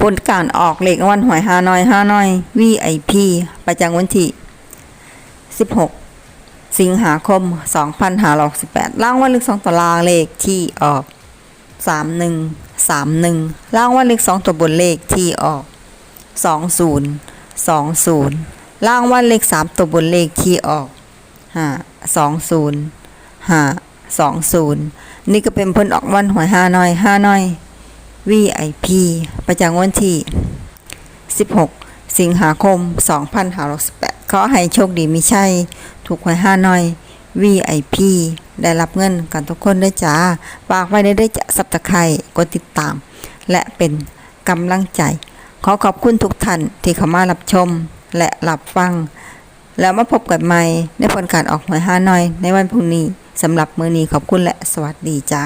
ผลการออกเลขวัลหวยฮานอยฮานอย VIP ประจำวันที่ 16 สิงหาคม 2568รางวัลเลข2ตัวล่างเลขที่ออก 31 31รางวัลเลข2ตัวบนเลขที่ออก 20 20รางวัลเลข3ตัวบนเลขที่ออก 5 20 5 20 นี่ก็เป็นผลออกวันหวยฮานอยฮานอย VIP ประจำวันที่ 16 สิงหาคม 2568ขอให้โชคดีมีชัยถูกหวยห้าน้อย VIP ได้รับเงินกันทุกคนด้วยจ้าฝากไว้ได้ได้จะสับตะไคร่กดติดตาม และเป็นกำลังใจ ขอขอบคุณทุกท่านที่เข้ามารับชมและรับฟัง แล้วมาพบกันใหม่ในผลการออกหวยห้าน้อย ในวันพรุ่งนี้สำหรับมือนี้ขอบคุณและสวัสดีจ้า